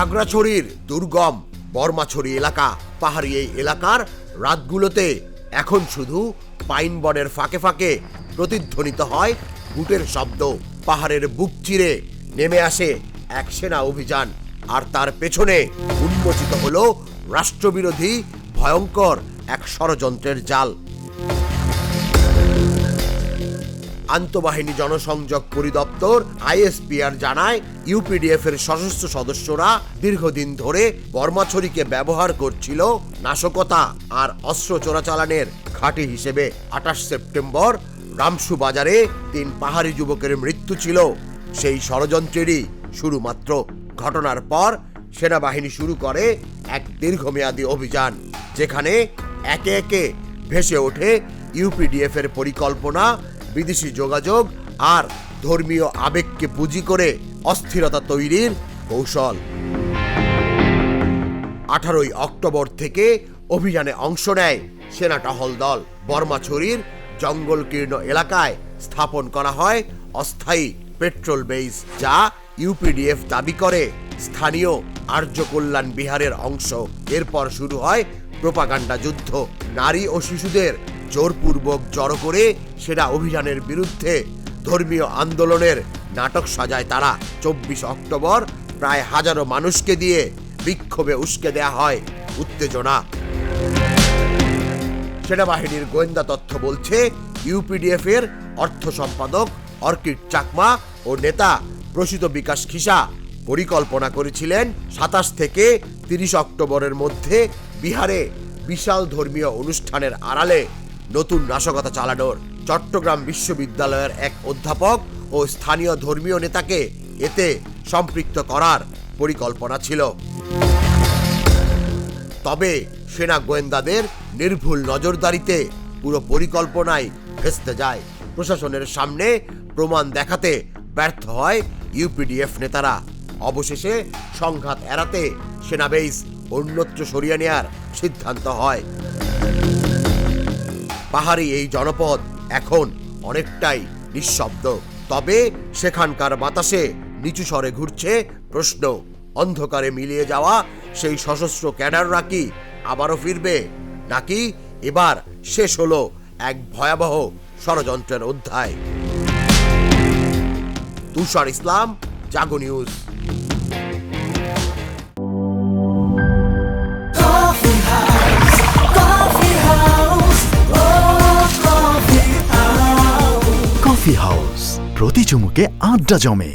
খাগড়াছড়ির দুর্গম বর্মাছড়ি এলাকা। পাহাড়ি এই এলাকার রাতগুলোতে এখন শুধু পাইন বনের ফাঁকে ফাঁকে প্রতিধ্বনিত হয় বুটের শব্দ। পাহাড়ের বুক চিরে নেমে আসে এক সেনা অভিযান। আর তার পেছনে উন্মোচিত হল রাষ্ট্রবিরোধী ভয়ঙ্কর এক ষড়যন্ত্রের জাল। আন্তঃবাহিনী জনসংযোগ পরিদপ্তর আইএসপিআর জানায় ইউপিডিএফ এর সশস্ত্র সদস্যরা দীর্ঘদিন ধরে বর্মাছড়িকে ব্যবহার করছিল নাশকতা আর অস্ত্র চোরাচালানের ঘাঁটি হিসেবে। আঠাশ সেপ্টেম্বর, রামসু বাজারে তিন পাহাড়ি যুবকের মৃত্যু ছিল। সেই ষড়যন্ত্রেরই শুরু মাত্র। ঘটনার পর সেনাবাহিনী শুরু করে এক দীর্ঘমেয়াদী অভিযান, যেখানে একে একে ভেসে ওঠে ইউপিডিএফ এর পরিকল্পনা বিদেশি যোগাযোগ আর ধর্মীয় আবেগকে পুঁজি করে অস্থিরতা তৈরির কৌশল। আঠারোই অক্টোবর থেকে অভিযানে অংশ নেয় সেনা টহল দল। বর্মাছড়ির জঙ্গলকীর্ণ এলাকায় স্থাপন করা হয় অস্থায়ী পেট্রোল বেস, যা ইউপিডিএফ দাবি করে স্থানীয় আর্য কল্যাণ বিহারের অংশ। এরপর শুরু হয় প্রোপাগান্ডা যুদ্ধ। নারী ও শিশুদের জোরপূর্বক জড়ো করে সেরা অভিযানের বিরুদ্ধে ধর্মীয় আন্দোলনের নাটক সাজায় তারা। চব্বিশ অক্টোবর প্রায় হাজারো মানুষকে দিয়ে বিক্ষোভে উস্কে দেয়া হয় উত্তেজনা। সেনাবাহিনীর গোয়েন্দা তথ্য বলছে, ইউপিডিএফ এর অর্থ সম্পাদক অর্কিড চাকমা ও নেতা প্রসিত বিকাশ খিসা পরিকল্পনা করেছিলেন সাতাশ থেকে তিরিশ অক্টোবরের মধ্যে বিহারে বিশাল ধর্মীয় অনুষ্ঠানের আড়ালে। নতুন নাশকতা চালানোর চট্টগ্রাম বিশ্ববিদ্যালয়ের এক অধ্যাপক ও স্থানীয় ধর্মীয় নেতাকে এতে সম্পৃক্ত করার পরিকল্পনা ছিল। তবে সেনা গোয়েন্দাদের নির্ভুল নজরদারিতে পুরো পরিকল্পনায় ভেস্তে যায়। প্রশাসনের সামনে প্রমাণ দেখাতে ব্যর্থ হয় ইউপিডিএফ নেতারা। অবশেষে সংঘাত এড়াতে সেনা বেস অন্যত্র সরিয়ে নেয়ার সিদ্ধান্ত হয়। পাহাড়ি এই জনপদ এখন অনেকটাই নিঃশব্দ। তবে সেখানকার বাতাসে নিচু স্বরে ঘুরছে প্রশ্ন। অন্ধকারে মিলিয়ে যাওয়া সেই সশস্ত্র ক্যাডাররা কি আবারও ফিরবে? নাকি এবার শেষ হলো এক ভয়াবহ ষড়যন্ত্রের অধ্যায়? তুষার ইসলাম, জাগো নিউজ। কফি চুমুকে আড্ডা জমে